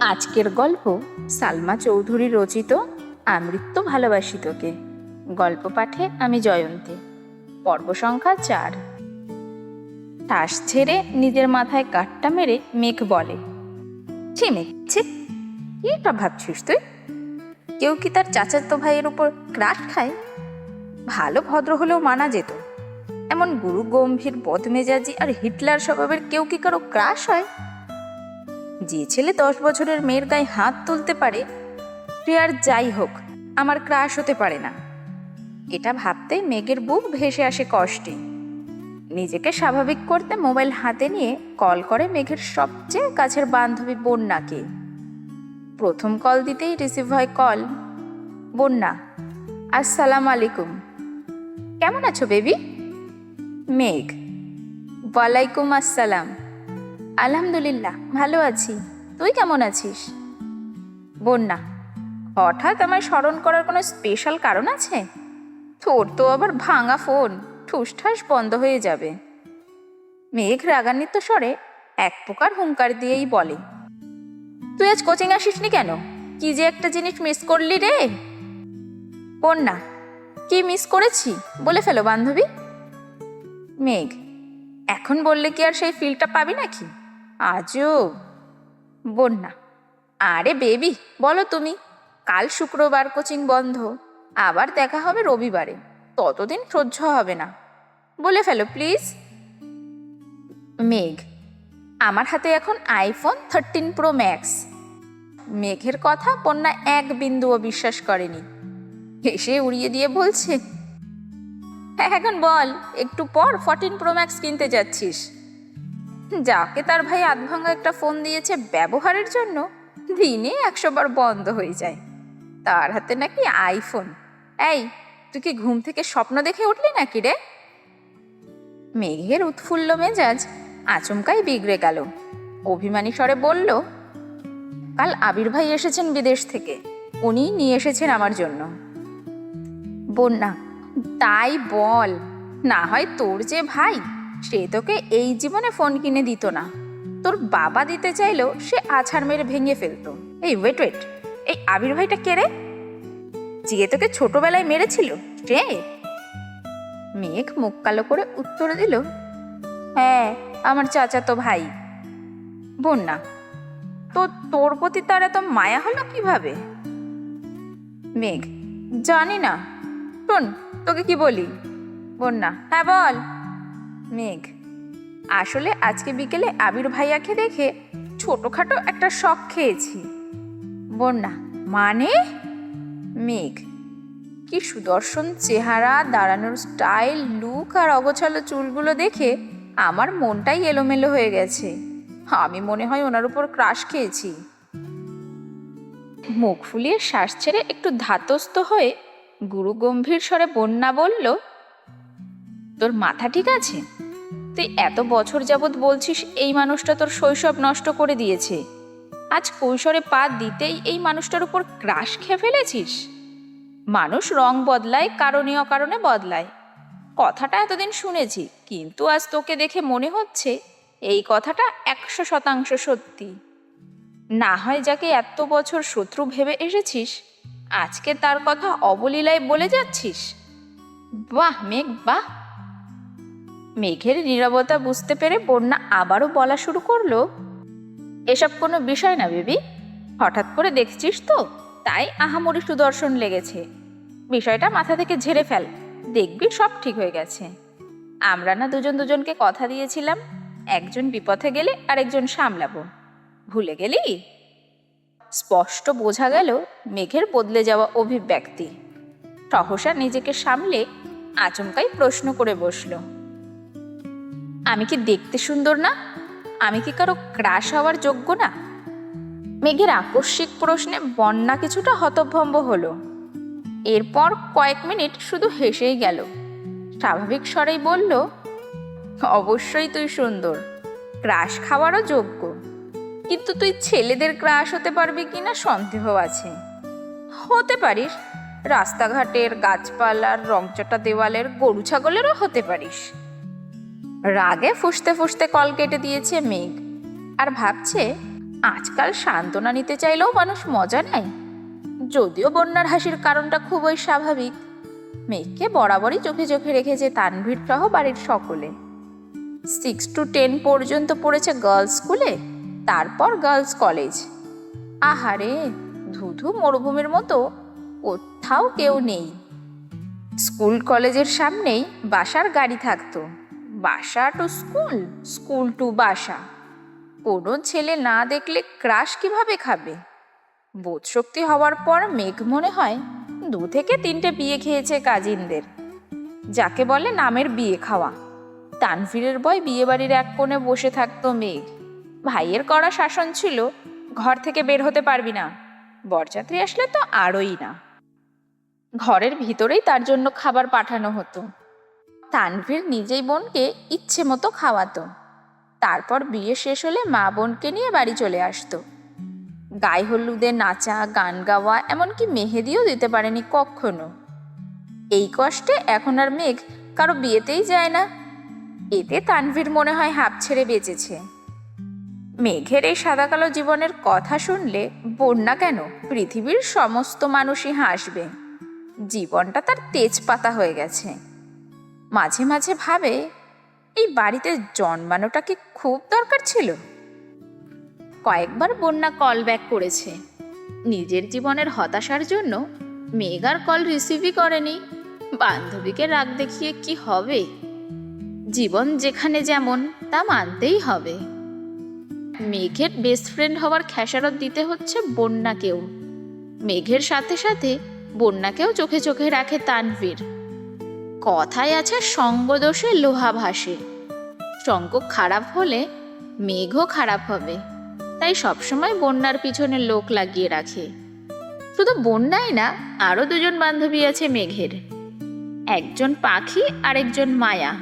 আজকের গল্প সালমা চৌধুরী রচিত আমৃত্য ভালোবাসি তোকে। গল্প পাঠে আমি জয়ন্তী। পর্ব সংখ্যা চার। তাস ছেড়ে নিজের মাথায় কাঠটা মেরে মেঘ বলে, ছি মেঘ এটা ভাবছিস তুই? কেউ কি তার চাচার তো ভাইয়ের উপর ক্রাশ খায়? ভালো ভদ্র হলেও মানা যেত। এমন গুরু গম্ভীর বদমেজাজি আর হিটলার স্বভাবের কেউ কি কারও ক্রাশ হয়? যে ছেলে দশ বছরের মেয়ের গায়ে হাত তুলতে পারে আর যাই হোক, আমার ক্রাশ হতে পারে না। এটা ভাবতেই মেঘের বুক ভেসে আসে কষ্টে। নিজেকে স্বাভাবিক করতে মোবাইল হাতে নিয়ে কল করে মেঘের সবচেয়ে কাছের বান্ধবী বন্যাকে। প্রথম কল দিতেই রিসিভ হয় কল, বন্যা, আসসালাম আলাইকুম। কেমন আছো বেবি? মেঘ, ওয়ালাইকুম আসসালাম। আলহামদুলিল্লাহ, ভালো আছি। তুই কেমন আছিস? বন্যা, হঠাৎ আমায় স্মরণ করার কোনো স্পেশাল কারণ আছে? তোর তো আবার ভাঙা ফোন, ঠুসঠাস বন্ধ হয়ে যাবে। মেঘ রাগান্বিত স্বরে এক প্রকার হুঙ্কার দিয়েই বলে, তুই আজ কোচিং আসিসনি কেন? কি যে একটা জিনিস মিস করলি রে? বন্যা, কি মিস করেছি? বলে ফেলো বান্ধবী। মেঘ, এখন বললে কি আর সেই ফিলটা পাবি নাকি? আজও? বন্যা। আরে বেবি বলো তুমি। কাল শুক্রবার কোচিং বন্ধ। আবার দেখা হবে রবিবারে। ততদিন সহ্য হবে না। বলে ফেলো প্লিজ। মেঘ আমার হাতে এখন আইফোন থার্টিন প্রো ম্যাক্স। মেঘের কথা বন্যা এক বিন্দুও বিশ্বাস করেনি। হেসে উড়িয়ে দিয়ে বলছে "হ্যাঁ, এখন বল একটু পর ফর্টিন প্রো ম্যাক্স কিনতে যাচ্ছিস। যাকে তার ভাই আধভাঙ্গা একটা ফোন দিয়েছে ব্যবহারের জন্য, দিনে একশো বার বন্ধ হয়ে যায়। তার হাতে নাকি আইফোন। এই, তুই কি ঘুম থেকে স্বপ্ন দেখে উঠলি নাকি রে? মেঘের উৎফুল্ল মেজাজ আচমকাই বিগড়ে গেল। অভিমানী স্বরে বলল, কাল আবির ভাই এসেছেন বিদেশ থেকে। উনি নিয়ে এসেছেন আমার জন্য। বন্যা তাই বল, না হয় তোর যে ভাই সে তোকে এই জীবনে ফোন কিনে দিত না। তোর বাবা দিতে চাইলেও সে আছাড় মেরে ভেঙে ফেলতো। এই ওয়েট ওয়েট এই আবির ভাইটা কে রে? যে তোকে ছোটবেলায় মেরেছিল? সে মেঘ মুখ কালো করে উত্তর দিল হ্যাঁ আমার চাচা তো ভাই বন্যা তো তোর প্রতি তার এত মায়া হলো কীভাবে? মেঘ, জানি না। শোন, তোকে কি বলি? বন্যা হ্যাঁ বল। মেঘ। আসলে আজকে বিকেলে আবির ভাইয়াকে দেখে ছোটখাটো একটা শখ খেয়েছি। বন্যা মানে মেঘ। কি সুদর্শন চেহারা, দাঁড়ানোর স্টাইল, লুক আর অগোছালো চুলগুলো দেখে আমার মনটাই এলোমেলো হয়ে গেছে। আমি মনে হয় ওনার উপর ক্রাশ খেয়েছি। মুখ ফুলিয়ে শ্বাস ছেড়ে একটু ধাতস্থ হয়ে গুরু গম্ভীর স্বরে বন্যা বলল, তোর মাথা ঠিক আছে? তুই এত বছর যাবৎ বলছিস এই মানুষটা তোর শৈশব নষ্ট করে দিয়েছে। আজ কৈশোরে পা দিতেই এই মানুষটার উপর ক্রাশ খেয়ে ফেলেছিস? মানুষ রং বদলায়, কারণীয় কারণে বদলায়। কথাটা এতদিন শুনেছি, কিন্তু আজ তোকে দেখে মনে হচ্ছে এই কথাটা একশো শতাংশ সত্যি। না হয় যাকে এত বছর শত্রু ভেবে এসেছিস, আজকে তার কথা অবলীলায় বলে যাচ্ছিস। বাহ, মেঘ, বাহ! মেঘের নীরবতা বুঝতে পেরে বন্যা আবারও বলা শুরু করল, এসব কোনো বিষয় না, বেবি। হঠাৎ করে দেখছিস তো? তাই আহামরি সুদর্শন লেগেছে। বিষয়টা মাথা থেকে ঝেড়ে ফেল। দেখবি সব ঠিক হয়ে গেছে। আমরা না দুজন দুজনকে কথা দিয়েছিলাম। একজন বিপথে গেলে আরেকজন সামলাবো। ভুলে গেলি? স্পষ্ট বোঝা গেল মেঘের বদলে যাওয়া অভিব্যক্তি। সহসা নিজেকে সামলে আচমকাই প্রশ্ন করে বসল। আমি কি দেখতে সুন্দর না? আমি কি কারও ক্রাশ হওয়ার যোগ্য না? মেঘের আকস্মিক প্রশ্নে বন্যা কিছুটা হতভম্ব হলো। এরপর কয়েক মিনিট শুধু হেসেই গেল। স্বাভাবিক স্বরেই বলল, অবশ্যই তুই সুন্দর। ক্রাশ খাওয়ারও যোগ্য। কিন্তু তুই ছেলেদের ক্রাশ হতে পারবি কি না সন্দেহ আছে। হতে পারিস। রাস্তাঘাটের গাছপালার, রংচটা দেওয়ালের, গরু ছাগলেরও হতে পারিস। রাগে ফুসতে ফুসতে কল কেটে দিয়েছে মেঘ। আর ভাবছে, আজকাল সান্ত্বনা নিতে চাইলেও মানুষ মজা নেয়। যদিও বন্যার হাসির কারণটা খুবই স্বাভাবিক। মেঘকে বরাবরই চোখে চোখে রেখেছে তানভীর সহ বাড়ির সকলে। সিক্স টু টেন পর্যন্ত পড়েছে গার্লস স্কুলে তারপর গার্লস কলেজ আহারে, ধুধু মরুভূমির মতো কোথাও কেউ নেই। স্কুল কলেজের সামনেই বাসার গাড়ি থাকতো। বাসা টু স্কুল স্কুল টু বাসা। কোনো ছেলে না দেখলে ক্রাশ কীভাবে খাবে? বোধশক্তি হওয়ার পর মেঘ মনে হয় দু থেকে তিনটে বিয়ে খেয়েছে কাজিনদের। যাকে বলে নামের বিয়ে খাওয়া। তানভীরের বয় বিয়ে বাড়ির এক কোণে বসে থাকতো মেঘ। ভাইয়ের কড়া শাসন ছিল, ঘর থেকে বের হতে পারবি না। বরযাত্রী আসলে তো আরই না। ঘরের ভিতরেই তার জন্য খাবার পাঠানো হতো। তানভীর নিজেই বোনকে ইচ্ছে মতো খাওয়াতো। তারপর বিয়ে শেষ হলে মা বোনকে নিয়ে বাড়ি চলে আসতো। গায়ে হলুদে নাচা, গান গাওয়া, এমনকি মেহেদিও দিতে পারেনি কখনো। এই কষ্টে এখন আর মেঘ কারও বিয়েতেই যায় না। এতে তানভীর মনে হয় হাঁপ ছেড়ে বেঁচেছে। মেঘের এই সাদা কালো জীবনের কথা শুনলে বন্যা কেন পৃথিবীর সমস্ত মানুষই হাসবে। জীবনটা তার তেজপাতা হয়ে গেছে। মাঝে মাঝে ভাবে, এই বাড়িতে জন্মানোটা কি খুব দরকার ছিল। কয়েকবার বন্যা কল ব্যাক করেছে। নিজের জীবনের হতাশার জন্য মেঘার কল রিসিভই করেনি। বান্ধবীকে রাগ দেখিয়ে কি হবে? জীবন যেখানে যেমন, তা মানতেই হবে। মেঘের বেস্ট ফ্রেন্ড হওয়ার খেসারত দিতে হচ্ছে বন্যাকেও। মেঘের সাথে সাথে বন্যাকেও চোখে চোখে রাখে তানভীর। কথায় আছে সঙ্গদোষে লোহা ভাসে। সঙ্গ খারাপ হলে মেঘও খারাপ হবে। তাই সবসময় বন্যার পিছনে লোক লাগিয়ে রাখে। শুধু বন্যাই না আরও দুজন বান্ধবী আছে মেঘের। একজন পাখি আর একজন মায়া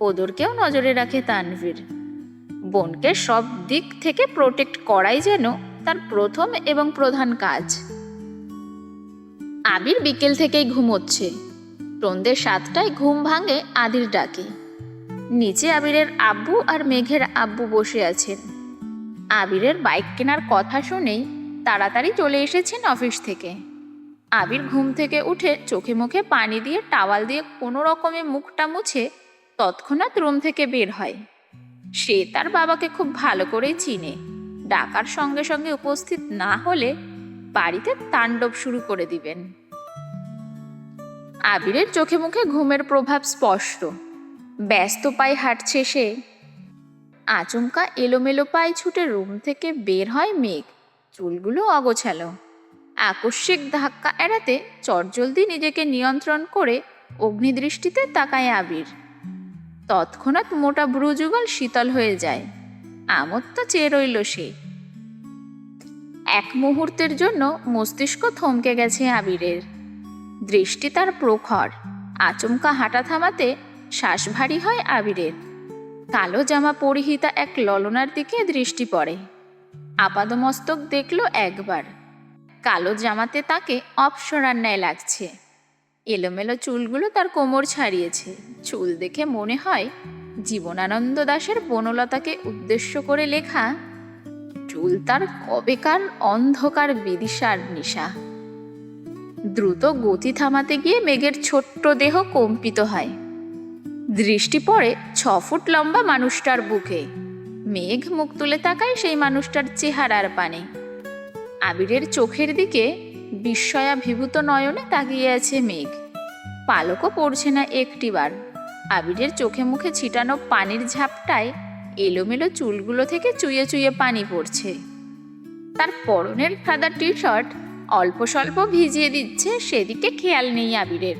ওদেরকেও নজরে রাখে তানভীর। বোনকে সব দিক থেকে প্রোটেক্ট করাই যেন তার প্রথম এবং প্রধান কাজ। আবির বিকেল থেকেই ঘুমোচ্ছে। সন্ধ্যে সাতটায় ঘুম ভাঙে আদির ডাকে। নিচে আবিরের আব্বু আর মেঘের আব্বু বসে আছেন। আবিরের বাইক কেনার কথা শুনেই তাড়াতাড়ি চলে এসেছেন অফিস থেকে। আবির ঘুম থেকে উঠে চোখে মুখে পানি দিয়ে টাওয়াল দিয়ে কোনো রকমে মুখটা মুছে তৎক্ষণাৎ রুম থেকে বের হয়। সে তার বাবাকে খুব ভালো করেই চিনে। ডাকার সঙ্গে সঙ্গে উপস্থিত না হলে বাড়িতে তাণ্ডব শুরু করে দিবেন। আবিরের চোখে মুখে ঘুমের প্রভাব স্পষ্ট। ব্যস্ত পায়ে হাঁটছে সে। আচমকা এলোমেলো পায়ে ছুটে রুম থেকে বের হয় মেঘ। চুলগুলো অগোছালো। আকস্মিক ধাক্কা এড়াতে চটজলদি নিজেকে নিয়ন্ত্রণ করে অগ্নিদৃষ্টিতে তাকায় আবির। তৎক্ষণাৎ মোটা ব্রুযুগল শীতল হয়ে যায়। আমোদ তো চেয়ে রইল সে। এক মুহূর্তের জন্য মস্তিষ্ক থমকে গেছে আবিরের। দৃষ্টি তার প্রখর। আচমকা হাঁটা থামাতে শ্বাস ভারী হয় আবিরের। কালো জামা পরিহিতা এক ললনার দিকে দৃষ্টি পড়ে। আপাদমস্তক দেখল একবার। কালো জামাতে তাকে অপসরার ন্যায় লাগছে। এলোমেলো চুলগুলো তার কোমর ছাড়িয়েছে। চুল দেখে মনে হয় জীবনানন্দ দাশের বনলতাকে উদ্দেশ্য করে লেখা, চুল তার কবেকার অন্ধকার বিদিশার নিশা। দ্রুত গতি থামাতে গিয়ে মেঘের ছোট্ট দেহ কম্পিত হয়। দৃষ্টি পড়ে ছ ফুট লম্বা মানুষটার বুকে। মেঘ মুখ তুলে তাকায় সেই মানুষটার চেহারার পানে। আবিরের চোখের দিকে বিস্ময়াভিভূত নয়নে তাকিয়ে আছে মেঘ। পালকও পড়ছে না একটিবার। আবিরের চোখে মুখে ছিটানো পানির ঝাপটায় এলোমেলো চুলগুলো থেকে চুইয়ে চুইয়ে পানি পড়ছে। তার পরনের সাদা টি শার্ট অল্প স্বল্প ভিজিয়ে দিচ্ছে সেদিকে খেয়াল নেই আবিরের।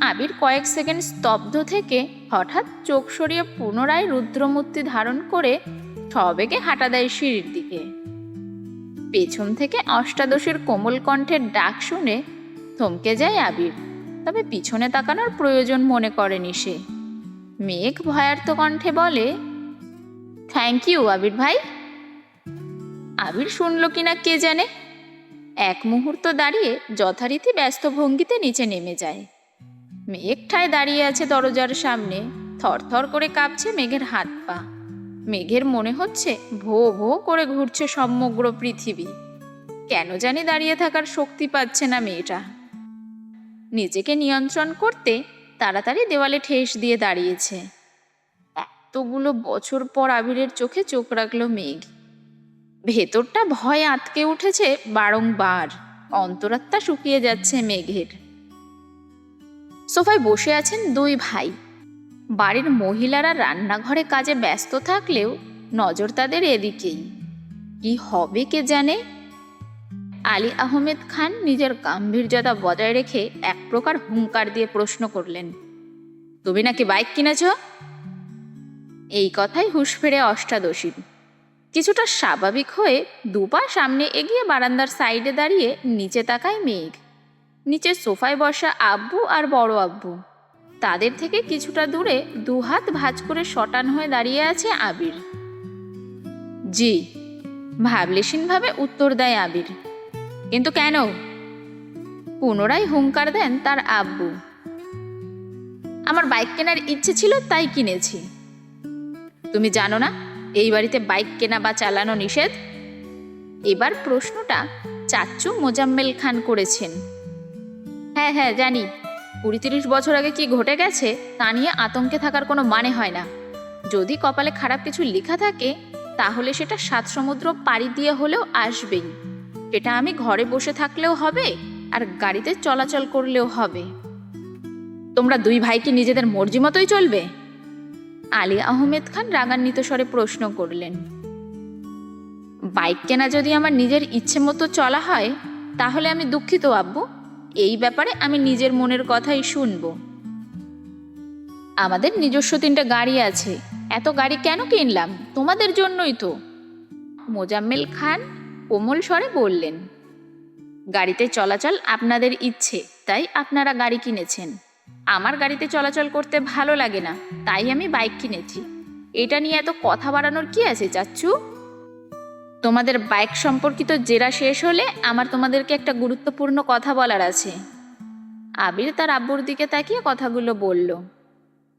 আবির কয়েক সেকেন্ড স্তব্ধ থেকে হঠাৎ চোখ সরিয়ে পুনরায় রুদ্রমূর্তি ধারণ করে সবেগে হাঁটা দেয় সিঁড়ির দিকে। পেছন থেকে অষ্টাদশীর কোমল কণ্ঠের ডাক শুনে থমকে যায় আবির, তবে পিছনে তাকানোর প্রয়োজন মনে করেনি সে। মেঘ ভয়ার্থ কণ্ঠে বলে থ্যাংক ইউ আবির ভাই। আবির শুনল কিনা কে জানে? এক মুহূর্ত দাঁড়িয়ে যথারীতি ব্যস্ত ভঙ্গিতে নিচে নেমে যায়। মেঘ ঠায় দাঁড়িয়ে আছে দরজার সামনে, থরথর করে কাঁপছে মেঘের হাত পা। মেঘের মনে হচ্ছে ভো ভো করে ঘুরছে সমগ্র পৃথিবী। কেন জানি দাঁড়িয়ে থাকার শক্তি পাচ্ছে না মেয়েটা। নিজেকে নিয়ন্ত্রণ করতে তাড়াতাড়ি দেওয়ালে ঠেস দিয়ে দাঁড়িয়েছে। এতগুলো বছর পর আবিরের চোখে চোখ রাখল মেঘ। ভেতরটা ভয়ে আটকে উঠেছে বারংবার। অন্তরাত্মা শুকিয়ে যাচ্ছে মেঘের। সোফায় বসে আছেন দুই ভাই। বাড়ির মহিলারা রান্নাঘরে কাজে ব্যস্ত থাকলেও নজর তাদের এদিকেই। কি হবে কে জানে? আলী আহমেদ খান নিজের গাম্ভীর্যতা বজায় রেখে এক প্রকার হুঙ্কার দিয়ে প্রশ্ন করলেন, তুমি নাকি বাইক কিনেছ? এই কথাই হুঁশ ফেরে অষ্টাদশী কিছুটা স্বাভাবিক হয়ে দুপা সামনে এগিয়ে বারান্দার সাইডে দাঁড়িয়ে নিচে তাকায় মেঘ। নিচে সোফায় বসা আব্বু আর বড় আব্বু। তাদের থেকে কিছুটা দূরে দুহাত ভাঁজ করে শটান হয়ে দাঁড়িয়ে আছে আবির। জি, ভাবলেশীনভাবে উত্তর দেয় আবির। কিন্তু কেন? পুনরায় হুঙ্কার দেন তার আব্বু। আমার বাইক কেনার ইচ্ছে ছিল তাই কিনেছি। তুমি জানো না এই বাড়িতে বাইক কেনা বা চালানো নিষেধ? এবার প্রশ্নটা চাচ্চু মোজাম্মেল খান করেছেন। হ্যাঁ হ্যাঁ জানি। কুড়ি তিরিশ বছর আগে কি ঘটে গেছে তা নিয়ে আতঙ্কে থাকার কোনো মানে হয় না। যদি কপালে খারাপ কিছু লেখা থাকে, তাহলে সেটা সাত সমুদ্র পাড়ি দিয়ে হলেও আসবেই। এটা আমি ঘরে বসে থাকলেও হবে আর গাড়িতে চলাচল করলেও হবে। তোমরা দুই ভাই কি নিজেদের মর্জি মতোই চলবে? আলী আহমেদ খান রাগান্বিত স্বরে প্রশ্ন করলেন, বাইক কেনা যদি আমার নিজের ইচ্ছে মতো চলা হয়, তাহলে আমি দুঃখিত আব্বু। এই ব্যাপারে আমি নিজের মনের কথাই শুনব। আমাদের নিজস্ব তিনটে গাড়ি আছে। এত গাড়ি কেন কিনলাম? তোমাদের জন্যই তো। মোজাম্মেল খান কোমল স্বরে বললেন, গাড়িতে চলাচল আপনাদের ইচ্ছে, তাই আপনারা গাড়ি কিনেছেন। আমার গাড়িতে চলাচল করতে ভালো লাগে না, তাই আমি বাইক কিনেছি। এটা নিয়ে এত কথা বাড়ানোর কি আছে চাচ্ছু তোমাদের বাইক সম্পর্কিত জেরা শেষ হলে আমার তোমাদেরকে একটা গুরুত্বপূর্ণ কথা বলার আছে। আবির তার আব্বুর দিকে তাকিয়ে কথাগুলো বলল।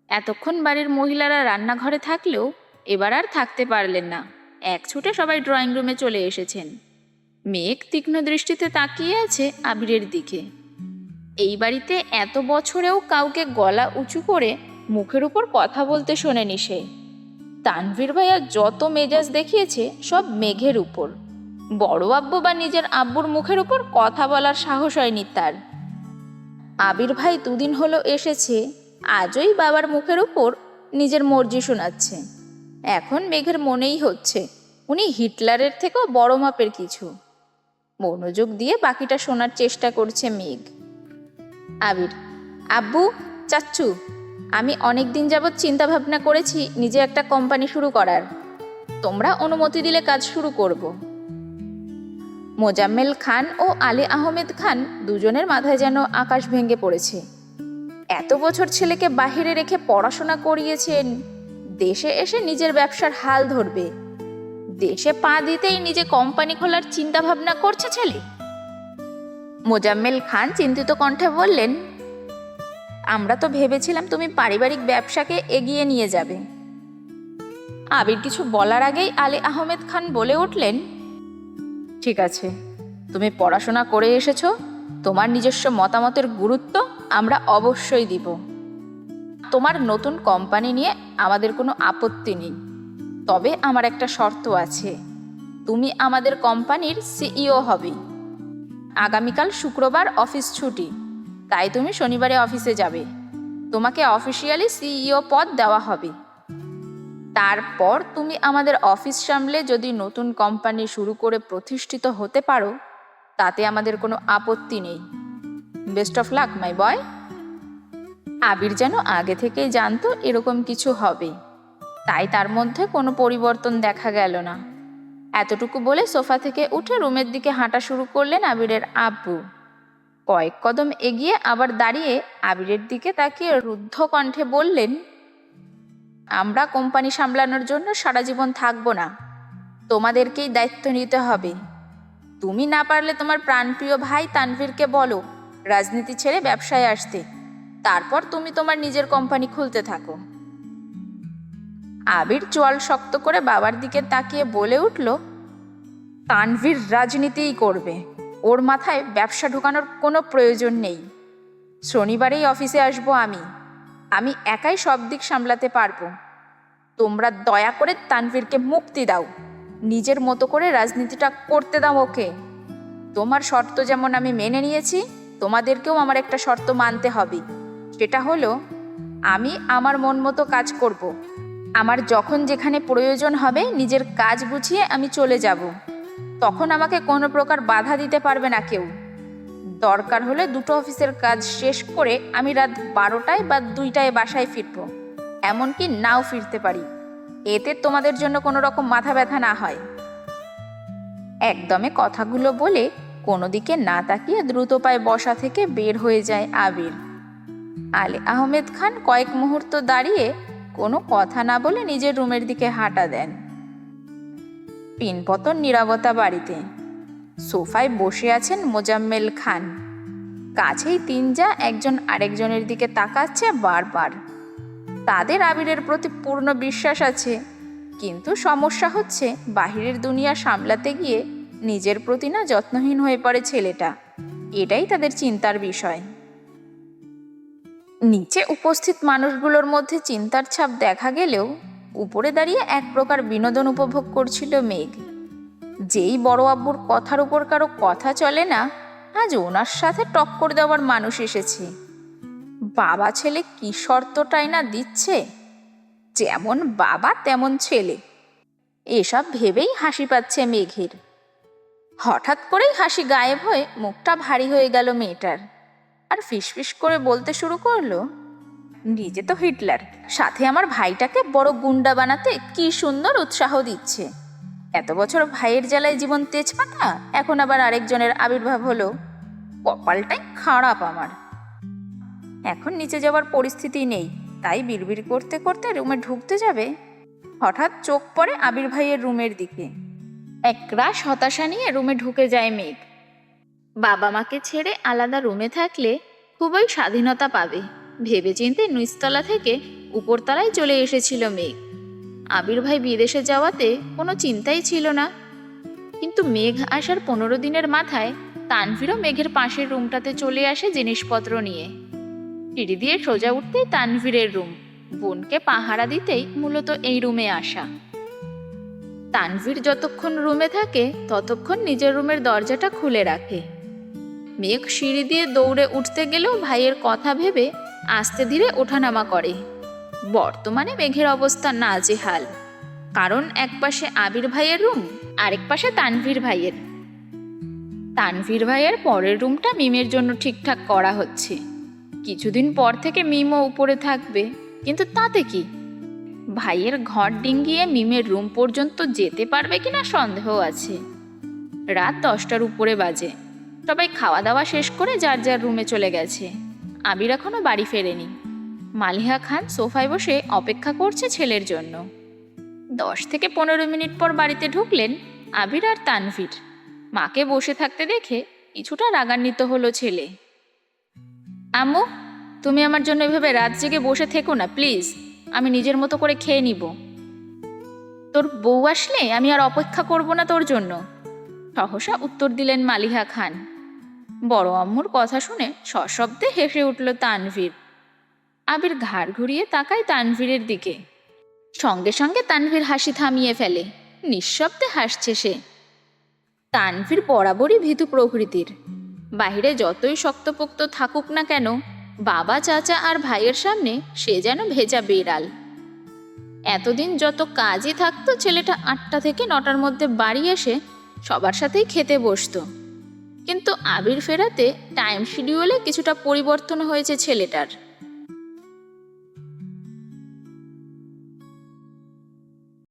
এতক্ষণ বাড়ির মহিলারা রান্নাঘরে থাকলেও এবার আর থাকতে পারলেন না। এক ছুটে সবাই ড্রয়িং রুমে চলে এসেছেন। মেঘ তীক্ষ্ণ দৃষ্টিতে তাকিয়ে আছে আবিরের দিকে। এই বাড়িতে এত বছরেও কাউকে গলা উঁচু করে মুখের উপর কথা বলতে শোনেনি সে। তানভীর ভাইয়া যত মেজাজ দেখিয়েছে, সব মেঘের উপর। বড় আব্বু বা নিজের আব্বুর মুখের উপর কথা বলার সাহস হয়নি তার। আবির ভাই দুদিন হলো এসেছে, আজই বাবার মুখের উপর নিজের মর্জি শোনাচ্ছে। এখন মেঘের মনেই হচ্ছে, উনি হিটলারের থেকেও বড় মাপের কিছু। মনোযোগ দিয়ে বাকিটা শোনার চেষ্টা করছে মেঘ। আবির। আব্বু, চাচ্চু, আমি অনেক দিন যাবৎ চিন্তা ভাবনা করেছি নিজে একটা কোম্পানি শুরু করার। তোমরা অনুমতি দিলে কাজ শুরু করব। মোজাম্মেল খান ও আলী আহমেদ খান দুজনের মাথায় যেন আকাশ ভেঙে পড়েছে। এত বছর ছেলেকে বাহিরে রেখে পড়াশোনা করিয়েছেন, দেশে এসে নিজের ব্যবসার হাল ধরবে। দেশে পা দিতেই নিজে কোম্পানি খোলার চিন্তা ভাবনা করছে ছেলে। মোজাম্মেল খান চিন্তিত কণ্ঠে বললেন, আমরা তো ভেবেছিলাম তুমি পারিবারিক ব্যবসাকে এগিয়ে নিয়ে যাবে। আবির কিছু বলার আগেই আলী আহমেদ খান বলে উঠলেন, ঠিক আছে, তুমি পড়াশোনা করে এসেছ, তোমার নিজস্ব মতামতের গুরুত্ব আমরা অবশ্যই দিব। তোমার নতুন কোম্পানি নিয়ে আমাদের কোনো আপত্তি নেই। তবে আমার একটা শর্ত আছে, তুমি আমাদের কোম্পানির সিইও হবে। আগামীকাল শুক্রবার অফিস ছুটি। তাই তুমি শনিবারে অফিসে যাবে। তোমাকে অফিসিয়ালি সিইও পদ দেওয়া হবে। তারপর তুমি আমাদের অফিস সামলে যদি নতুন কোম্পানি শুরু করে প্রতিষ্ঠিত হতে পারো, তাতে আমাদের কোনো আপত্তি নেই। Best of luck, my boy. Abir যেন আগে থেকেই জানতো এরকম কিছু হবে। তাই তার মধ্যে কোনো পরিবর্তন দেখা গেল না। এতটুকু বলে সোফা থেকে উঠে রুমের দিকে হাঁটা শুরু করলেন আবিরের আব্বু। কয়েক কদম এগিয়ে আবার দাঁড়িয়ে আবিরের দিকে তাকিয়ে রুদ্ধ কণ্ঠে বললেন, আমরা কোম্পানি সামলানোর জন্য সারা জীবন থাকব না। তোমাদেরকেই দায়িত্ব নিতে হবে। তুমি না পারলে তোমার প্রাণপ্রিয় ভাই তানভীরকে বলো রাজনীতি ছেড়ে ব্যবসায় আসতে। তারপর তুমি তোমার নিজের কোম্পানি খুলতে থাকো। আবির চোয়াল শক্ত করে বাবার দিকে তাকিয়ে বলে উঠল, তানভীর রাজনীতিই করবে। ওর মাথায় ব্যবসা ঢোকানোর কোনো প্রয়োজন নেই। শনিবারেই অফিসে আসব আমি। আমি একাই সব দিক সামলাতে পারব। তোমরা দয়া করে তানভীরকে মুক্তি দাও। নিজের মতো করে রাজনীতিটা করতে দাও ওকে। তোমার শর্ত যেমন আমি মেনে নিয়েছি, তোমাদেরকেও আমার একটা শর্ত মানতে হবে। সেটা হলো, আমি আমার মন মতো কাজ করব। আমার যখন যেখানে প্রয়োজন হবে, নিজের কাজ গুছিয়ে আমি চলে যাব। তখন আমাকে কোনো প্রকার বাধা দিতে পারবে না কেউ। দরকার হলে দুটো অফিসের কাজ শেষ করে আমি রাত বারোটায় বা দুইটায় বাসায় ফিরবো। এমনকি নাও ফিরতে পারি। এতে তোমাদের জন্য কোনো রকম মাথা ব্যথা না হয়। একদমে কথাগুলো বলে কোনো দিকে না তাকিয়ে দ্রুত পায়ে বসা থেকে বের হয়ে যায় আবির। আলে আহমেদ খান কয়েক মুহূর্ত দাঁড়িয়ে কোনো কথা না বলে নিজের রুমের দিকে হাঁটা দেন। পিনপতন নিরাপত্তা বাড়িতে। সোফায় বসে আছেন মোজাম্মেল খান। কাছেই তিন যা একজন আরেকজনের দিকে তাকাচ্ছে বারবার। তাদের আবিরের প্রতি পূর্ণ বিশ্বাস আছে, কিন্তু সমস্যা হচ্ছে বাহিরের দুনিয়া সামলাতে গিয়ে নিজের প্রতি না যত্নহীন হয়ে পড়ে ছেলেটা। এটাই তাদের চিন্তার বিষয়। নিচে উপস্থিত মানুষগুলোর মধ্যে চিন্তার ছাপ দেখা গেলেও উপরে দাঁড়িয়ে এক প্রকার বিনোদন উপভোগ করছিল মেঘ। যেই বড় আব্বুর কথার উপর কারও কথা চলে না, আজ ওনার সাথে টক্কর দেওয়ার মানুষ এসেছে। বাবা ছেলে কি শর্তটাই না দিচ্ছে? যেমন বাবা, তেমন ছেলে। এসব ভেবেই হাসি পাচ্ছে মেঘের। হঠাৎ করেই হাসি গায়েব হয়ে মুখটা ভারী হয়ে গেল মেয়েটার। আর ফিসফিস করে বলতে শুরু করল, নিজে তো হিটলার, সাথে আমার ভাইটাকে বড় গুন্ডা বানাতে কি সুন্দর উৎসাহ দিচ্ছে। এত বছর ভাইয়ের জ্বালায় জীবন তেজপাতা, এখন আবার আরেকজনের আবির্ভাব হলো। কপালটাই খারাপ আমার। এখন নিচে যাওয়ার পরিস্থিতি নেই, তাই বিড়বিড় করতে করতে রুমে ঢুকতে যাবে। হঠাৎ চোখ পড়ে আবির ভাইয়ের রুমের দিকে। একরাশ হতাশা নিয়ে রুমে ঢুকে যায় মেঘ। বাবা মাকে ছেড়ে আলাদা রুমে থাকলে খুবই স্বাধীনতা পাবে। ভেবেচিন্তে নিচতলা থেকে উপরতলায় চলে এসেছিল মেঘ। আবির ভাই বিদেশে যাওয়াতে কোনো চিন্তাই ছিল না। কিন্তু মেঘ আসার পনেরো দিনের মাথায় তানভীরও মেঘের পাশের রুমটাতে চলে আসে জিনিসপত্র নিয়ে। সিঁড়ি দিয়ে সোজা উঠতেই তানভীরের রুম। বোনকে পাহারা দিতেই মূলত এই রুমে আসা। তানভীর যতক্ষণ রুমে থাকে, ততক্ষণ নিজের রুমের দরজাটা খুলে রাখে। মেঘ সিঁড়ি দিয়ে দৌড়ে উঠতে গেলেও ভাইয়ের কথা ভেবে আস্তে ধীরে ওঠানামা করে। বর্তমানে মেঘের অবস্থা নাজেহাল। কারণ এক পাশে আবির ভাইয়ের রুম, আরেক পাশে তানভীর ভাইয়ের। তানভীর ভাইয়ের পরের রুমটা মিমের জন্য ঠিকঠাক করা হচ্ছে। কিছুদিন পর থেকে মিমও উপরে থাকবে, কিন্তু তাতে কি? ভাইয়ের ঘর ডিঙ্গিয়ে মিমের রুম পর্যন্ত যেতে পারবে কিনা সন্দেহ আছে। রাত দশটার উপরে বাজে। সবাই খাওয়া দাওয়া শেষ করে যার যার রুমে চলে গেছে। আবির এখনও বাড়ি ফেরেনি। মালিহা খান সোফায় বসে অপেক্ষা করছে ছেলের জন্য। দশ থেকে পনেরো মিনিট পর বাড়িতে ঢুকলেন আবির আর তানভীর। মাকে বসে থাকতে দেখে কিছুটা রাগান্বিত হলো ছেলে। আম্মু, তুমি আমার জন্য এভাবে রাত জেগে বসে থেকো না, প্লিজ। আমি নিজের মতো করে খেয়ে নিব। তোর বউ আসলে আমি আর অপেক্ষা করব না তোর জন্য। সহসা উত্তর দিলেন মালিহা খান। বড় আম্মুর কথা শুনে সশব্দে হেসে উঠল তানভীর। আবির ঘাড় ঘুরিয়ে তাকায় তানভীরের দিকে। সঙ্গে সঙ্গে তানভীর হাসি থামিয়ে ফেলে। নিঃশব্দে হাসছে সে। তানভীর বরাবরই ভীতু প্রকৃতির। বাহিরে যতই শক্তপোক্ত থাকুক না কেন, বাবা, চাচা আর ভাইয়ের সামনে সে যেন ভেজা বেড়াল। এতদিন যত কাজই থাকতো, ছেলেটা আটটা থেকে নটার মধ্যে বাড়ি এসে সবার সাথেই খেতে বসতো। কিন্তু আবির ফেরাতে টাইম শিডিউলে কিছুটা পরিবর্তন হয়েছে ছেলেটার।